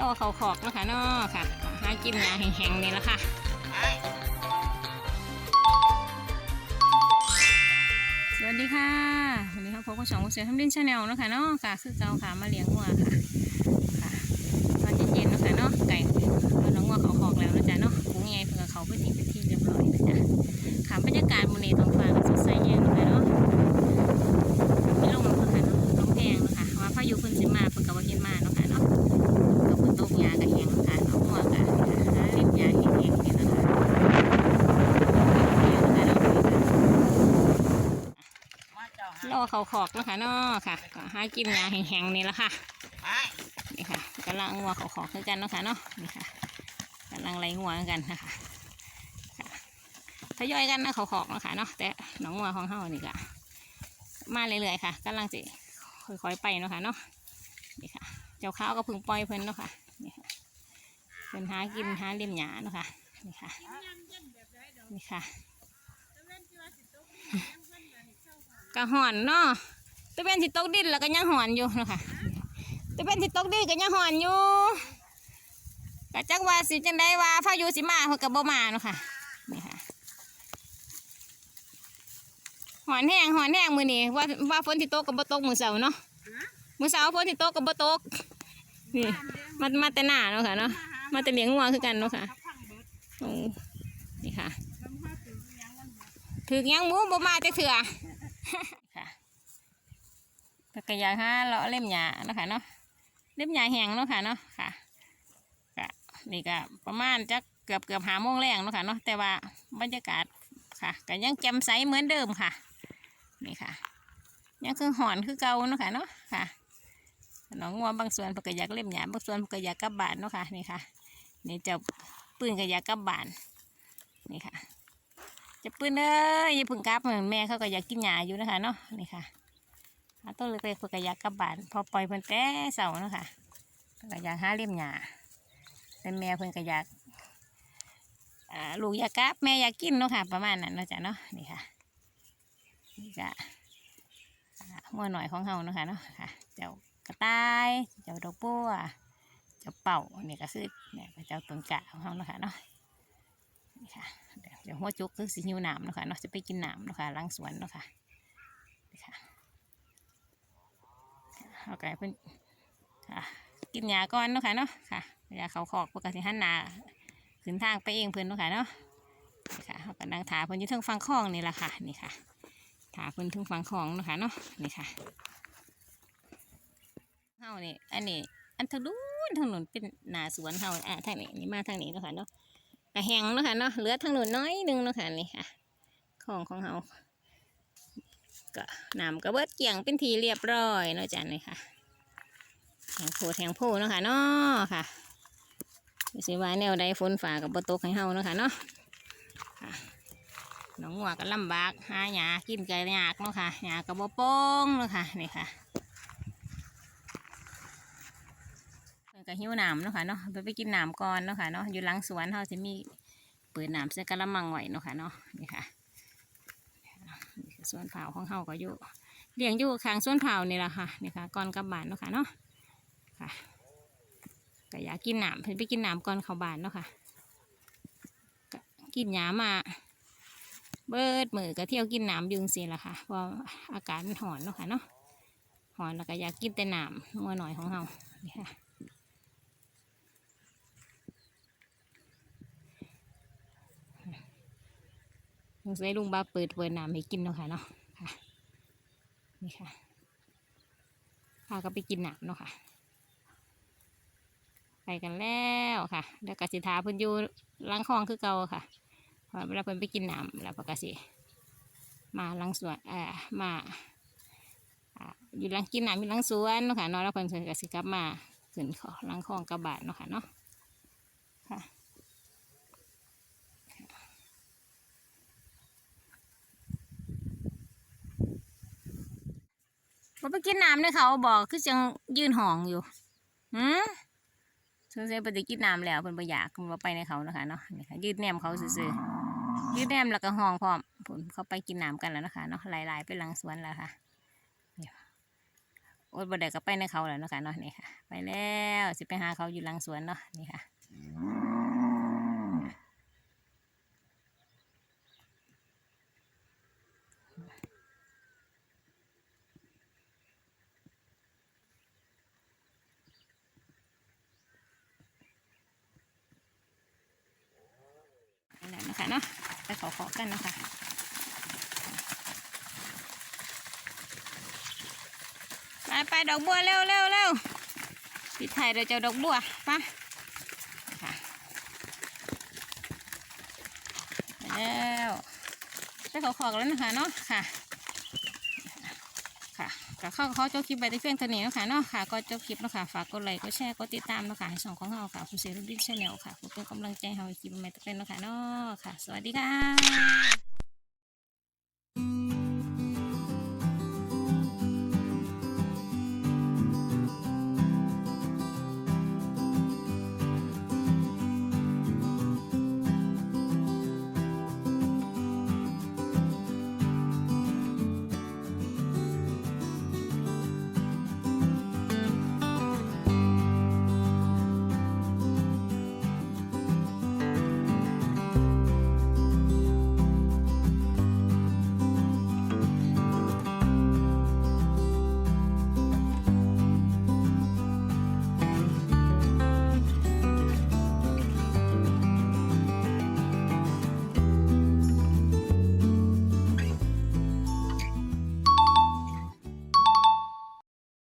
รอเขาขอกนะคะนาะค่ะหากินหยาแห้งๆนี่ละค่ะสวัสดีค่ะวันนี้เขาพบกับช่องกุเสียทำดินชาแนลนะคะเนาะค่ะคือเกาขามาเลี้ยงวัวค่ะค่ะตอนเย็นๆนะคะเนาะไก่เอาน้องวัวเขาขอกแล้วนะจ๊ะเนาะกุ้งใหญ่เพื่อเขาไปทิ้งเป็นที่เรียบร้อยนะจ๊ะค่ะบรรยากาศมื้อนี้ท้องฟ้าก็สดใสแย่เนาะค่ะเนาะไม่ลงแล้วค่ะเนาะลงแพงเนาะค่ะว่าพายุเพิ่นสิมาเพิ่นก็บ่เห็นมาเนาะค่ะเนาะก็เพิ่นตกหญ้าก็แห้งเนาะค่ะน้องวัวก็หาเล็บหญ้าแห้งๆนี่นะคะ รอเขาขอกนะคะนาะค่ะก็หากินหญ้าแห้งๆนี่ละค่ะนี่ค่ะกำลังงัวเขาขอคือกันนะคะเนาะนี่ค่ะกำลังไล่งัวกันนะคะค่ะทยอยกันนะเขาขอกนะคะเนาะแต่หนองงัวของเฮานี่ก็มาเรื่อยๆค่ะกำลังจะค่อยๆไปเนาะค่ะเนาะนี่ค่ะ เจ้าข้าวก็พึ่งปล่อยเพิ่นเนาะค่ะนี่ค่ะเพิ่นหากินหาเลี้ยมหยาเนาะค่ะนี่ค่ะนี่ค่ะ กะหอนเนาะตะเป็นสิตกดินแล้วก็ยังหอนอยู่เนาะค่ะจะเป็นสิตกดีก็ยังหอนอยู่กะจักว่าสิจังได้ว่าพายุสิมาเพิ่นก็บ่มาเนาะค่ะนี่ค่ะหอนแห้งหอนแห้งมื้อนี้ว่าว่าฝนสิตกก็บ่ตกมื้อเช้าเนาะมื้อเช้าฝนสิตกก็บ่ตกนี่มามาแต่หน้าเนาะค่ะเนาะมาแต่เลี้ยงงัวคือกันเนาะค่ะนี่ค่ะถึกยังหมูบ่มาแต่เถื่อ ค่ะก็กยาห้าเลาะเล่มหญ้าเนาะค่ะเนาะเล็บหญ่แห้งเนาะค่ะเนาะค่ะก็นี่ก็ประมาณจะเกือบเกือบหาโมงแรงเนาะค่ะเนาะแต่ว่าบรรยากาศค่ะก็ยังแจ่มใสเหมือนเดิมค่ะ นี่ค่ะยังคือหอนคือเก่าเนาะค่ะเนาะค่ะน้องงัวบางส่วนเพนก็อยากเล็บหยาบางส่วนเพนก็อยากกลับบานเนาะค่ะนี่ค่ะนี่เจะปืนก็อยากกลับบานนี่ค่ะ จะปืนเอ้ยอย่าพึ่งกลับแม่เขาก็อยากกินหญ้าอยู่นะคะเนาะนี่ค่ะหาต้นเล็กๆเพื่อกอยากกลับบ้านพอปล่อยเพิ่นแต่เสาเนาะค่ะเพิ่นก็อยากหาเลี่ยมหญ้าแต่แม่เพิ่นกยากลูกอยากกลับแม่อยากกินเนาะค่ะ ประมาณนั้นเนาะจ้ะเนาะนี่ค่ะนี่ก็อ่าหัวหน่อยของเฮาเนาะค่ะเนาะค่ะ เจ้ากระต่าย เจ้าดอกบัว เจ้าเป่านี่ก็คือเนี่ยเจ้าต้นกะของเฮาเนาะค่ะเนาะ นี่ค่ะเดี๋ยวหัวจุกคือสีหิวหนามนะคะเนาะจะไปกินหนามนะคะล้างสวนนะคะนี่ค่ะเอาไก่เพิ่นค่ะกินยาก่อนนะคะเนาะค่ะยาเขาขอกปกติหันหนาขึ้นทางไปเองเพิ่นนะคะเนาะค่ะเขาก็นั่งถาเพิ่นอยู่เทึงฟังคลองนี่แหละค่ะนี่ค่ะถาเพิ่นเทึงฟังคลองนะคะเนาะนี่ค่ะเฮานี่อันนี้อันทางนู้นทางนู้นเป็นหนาสวนเฮาอะทางนี้นี่มาทางนี้นะคะเนาะ กระแหงเนาะค่ะเนาะเหลือทางหนูนน้อยหนึงเนาะค่ะนี่ค่ะของของเฮาก็น้ำก็เบิดเกี่ยงเป็นทีเรียบร้อยเนาะจ้ะนี่ค่ะแทงโพแทงโพเนาะค่ะเนาะค่ะสิว่าแนวใดฝนฝ่ากับบตกให้เฮาเนาะค่ะเนาะน้องหัวก็ลำบากหาหญ้ากินก็ยากเนาะค่ะหญ้าก็บ่โป้งเนาะค่ะนี่ค่ะเพิ่น ก็หิวน้ำเนาะค่ะเนาะไปไปกินน้ำก่อนเนาะค่ะเนาะอยู่หลังสวนเฮาจะมีเปิดน้ำใส่กระมังไว้เนาะค่ะเนาะนี่ค่ะนี่คือสวนเผาของเฮาก็อยู่เลี้ยงอยู่ข้างสวนเผานี่แหละค่ะนี่ค่ะก่อนกลับบ้านเนาะค่ะเนาะค่ะก็อยากกินน้ำเพิ่นไปกินน้ำก่อนเข้าบ้านเนาะค่ะก็กินหยามาเบิดมือก็เที่ยวกินน้ำยุงสิละค่ะเพราะอากาศมันหอนเนาะค่ะเนาะหอนแล้วก็อยากกินแต่น้ำมัวหน่อยของเฮานี่ค่ะ สงสัยลุงบ้าเปิดเปิดน้ำให้กินเนาะค่ะเนาะค่ะนี่ค่ะพาก็ไปกินน้ำเนาะค่ะ ไปกันแล้วค่ะแล้วกสิทาเพิ่นอยู่ล้างคลองคือเก่าค่ะพอเวลาเพิ่นไปกินน้ำแล้วปกสิมาล้างสวนเอ่อมาอ่าอยู่ล้างกินน้ำอยู่ล้างสวนเนาะค่ะเนาะแล้วเพิ่นกสิกลับมาขึ้นขาหล้างคลองกระบาดเนาะค่ะเนาะค่ะ ว่าไปกินน้ำเนี่ยเขาบอกคือจังยืนห้องอยู่หืมสงสัยไปได้กินน้ำแล้วเป็นประอยากมันว่าไปในเขานะคะเนาะนี่ค่ะยืดแนมเขาซื่อๆยืดแนมแล้วก็ห้องพร้อมผมเขาไปกินน้ำกันแล้วนะคะเนาะหลายๆไปหลังสวนแล้วค่ะโอโอ้บ่ได้ก็ไปในเขาแล้วนะคะเนาะนี่ค่ะ ไปแล้วสิไปหาเขาอยู่หลังสวนเนาะนี่ค่ะ นะคะเนาะไปขอขอกันนะคะไปไปดอกบัวเร็วเร็วเร็วพี่ไทยเราจะดอกบัวไปะแล้วไปขอขอกันแล้วนะคะเนาะค่ะ ก็เข้าเขาเจ้าคลิปไปที่เพียงเท่านี้นะคะเนาะค่ะก็เจ้าคลิปนะคะฝากกดไลค์กดแชร์กดติดตามนะคะให้ช่องของเราค่ะคุณเซรุ่ดิชแนลค่ะเพื่อเป็นกำลังใจให้คลิปใหม่ๆต่อไปเนะคะเนาะค่ะ สวัสดีค่ะ